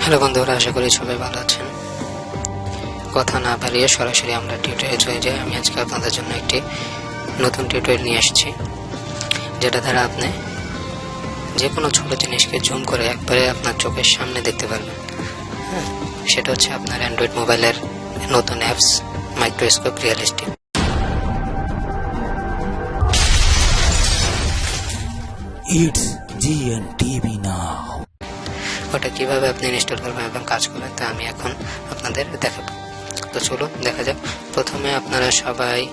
Hello বন্ধুরা আশা করি সবাই ভালো আছেন। কথা না বাড়িয়ে সরাসরি আমরা টিউটোরিয়াল চলে যাই। আমি আজকে আপনাদের জন্য একটি নতুন টিউটোরিয়াল নিয়ে এসেছি যেটা দ্বারা আপনি যে কোনো ছোট জিনিসকে জুম করে একবারে আপনার চোখের সামনে দেখতে পারবেন। হ্যাঁ সেটা হচ্ছে আপনার অ্যান্ড্রয়েড মোবাইলের নতুন apps microscope realistic It's GNTV now. ওটা কীভাবে আপনি ইনস্টল করবেন এবং কাজ করবেন তা আমি এখন আপনাদের দেখাবো। তো চলুন, দেখা যাক। প্রথমে আপনারা সবাই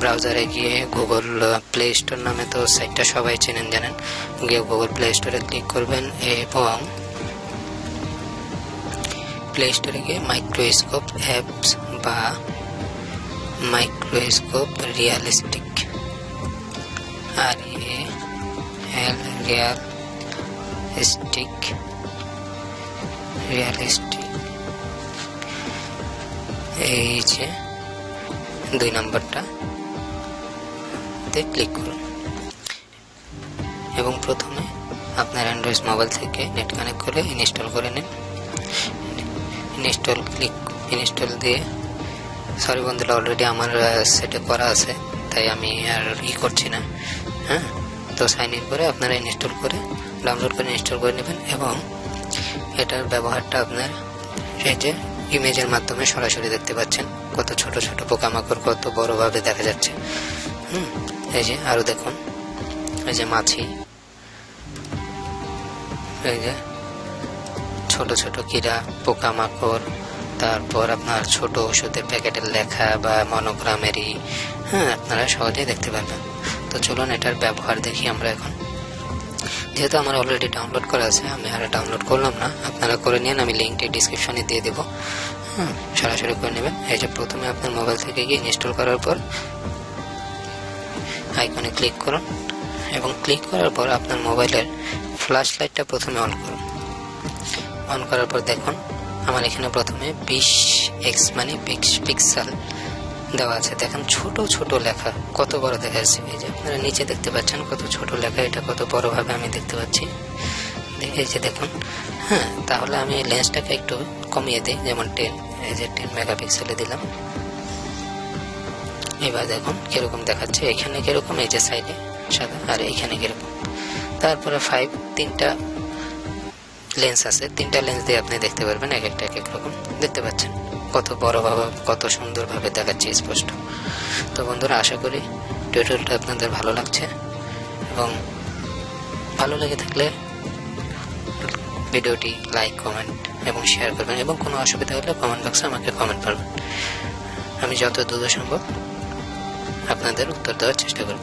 ব্রাউজারে গিয়ে গুগল প্লে স্টোর নামে তো সাইটটা সবাই চেনেন, জানেন। গিয়ে গুগল প্লে স্টোরে ক্লিক করবেন এবং প্লে স্টোরে গিয়ে মাইক্রোস্কোপ অ্যাপস বা মাইক্রোস্কোপ রিয়ালিস্টিক আর এ রিয়াল রিয়ালিস্টিক রিয়ালিস্টিক এই যে, দুই নম্বরটা। ক্লিক করুন। এবং প্রথমে আপনার অ্যান্ড্রয়েড মোবাইল থেকে নেট কানেক্ট করে ইনস্টল করে নিন। ইনস্টল ক্লিক ইনস্টল দিয়ে সরি বন্ধুরা অলরেডি আমার সেটে করা আছে, তাই আমি আর ই করছি না। হ্যাঁ? তো সাইন ইন করে আপনারা ইনস্টল করে ডাউনলোড করে ইনস্টল করে নেবেন এবং এটার ব্যবহারটা আপনার এই যে ইমেজের মাধ্যমে সরাসরি দেখতে পাচ্ছেন। কত ছোট ছোট পোকামাকড়, কত বড়ভাবে দেখা যাচ্ছে। হুম, এই যে আরও দেখুন। এই যে মাছি। এই যে ছোট ছোট কীরা, পোকামাকড়, তারপর আপনার ছোট ওষুধের প্যাকেটের লেখা বা মনোগ্রামেরই। হ্যাঁ আপনারা সহজেই দেখতে পারবেন। তো চলুন এটার ব্যবহার দেখি আমরা এখন। যেহেতু আমার অলরেডি ডাউনলোড করা আছে, আমি আর ডাউনলোড করলাম না। আপনারা করে নিন, আমি লিঙ্কটি ডিসক্রিপশনে দিয়ে দেবো। সরাসরি করে নেবেন। এই যে প্রথমে আপনার মোবাইল থেকে গিয়ে ইনস্টল করার পর আইকনে ক্লিক করুন এবং ক্লিক করার পর আপনার মোবাইলের ফ্ল্যাশ লাইটটা প্রথমে অন করুন। অন করার পর দেখুন, আমার এখানে প্রথমে বিশ এক্স মানে পিক্সেল দেওয়া আছে। দেখেন ছোট ছোট লেখা। কত বড় দেখা যাচ্ছে এই যে। আপনারা নিচে দেখতে পাচ্ছেন কত ছোট লেখা। এটা কত বড় ভাবে আমি দেখতে পাচ্ছি। দেখে যে দেখুন। হ্যাঁ তাহলে আমি লেন্সটাকে একটু কমিয়ে দিই। যেমন টেন, এই যে টেন মেগাপিক্সেলে দিলাম। এবার দেখুন কীরকম দেখাচ্ছে। এখানে কীরকম, এই যে সাইডে সাদা, আর এইখানে কীরকম। তারপরে ফাইভ তিনটা লেন্স আছে। তিনটা লেন্স দিয়ে আপনি দেখতে পারবেন, এক একটা এক এক রকম। দেখতে পাচ্ছেন? কত বড়ভাবে কত সুন্দরভাবে দেখাচ্ছে স্পষ্ট। তো বন্ধুরা, আশা করি টিউটোরিয়ালটা আপনাদের ভালো লাগছে এবং ভালো লেগে থাকলে ভিডিওটি লাইক কমেন্ট এবং শেয়ার করবেন এবং কোনো অসুবিধা হলে কমেন্ট বক্সে আমাকে কমেন্ট করবেন। আমি যত দ্রুত সম্ভব আপনাদের উত্তর দেওয়ার চেষ্টা করব।